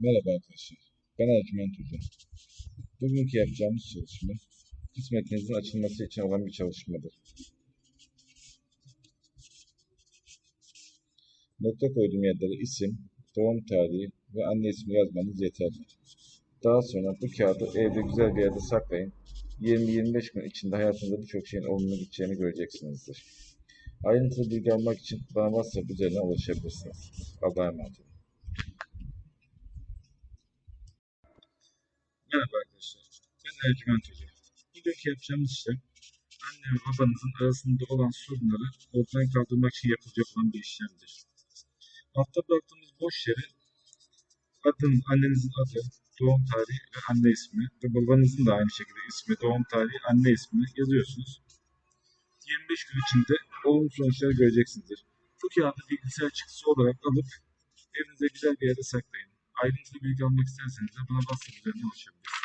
Merhaba arkadaşlar. Ben Ercüment Hoca. Bugünkü yapacağımız çalışma kısmetinizin açılması için olan bir çalışmadır. Nokta koyduğum yerlere isim, doğum tarihi ve anne ismi yazmanız yeterli. Daha sonra bu kağıdı evde güzel bir yerde saklayın. 20-25 gün içinde hayatınızda birçok şeyin olumlu gideceğini göreceksinizdir. Ayrıntılı bilgi almak için bana WhatsApp üzerinden ulaşabilirsiniz. Allah'a emanet olun. Merhaba arkadaşlar. Ben Ercüment Hoca. Bugünkü yapacağımız işlem anne ve babanızın arasında olan sorunları ortadan kaldırmak için yapılacak olan bir işlemdir. Altta bıraktığımız boş yere adın, annenizin adı, doğum tarihi ve anne ismi ve babanızın da aynı şekilde ismi, doğum tarihi, anne ismini yazıyorsunuz. 25 gün içinde olumlu sonuçlar göreceksinizdir. Bu kağıdı bilgisayar çıktısı olarak alıp evinize güzel bir yerde saklayın. Ayrıntılı bilgi almak isterseniz de bana WhatsApp üzerinden ulaşabilirsiniz.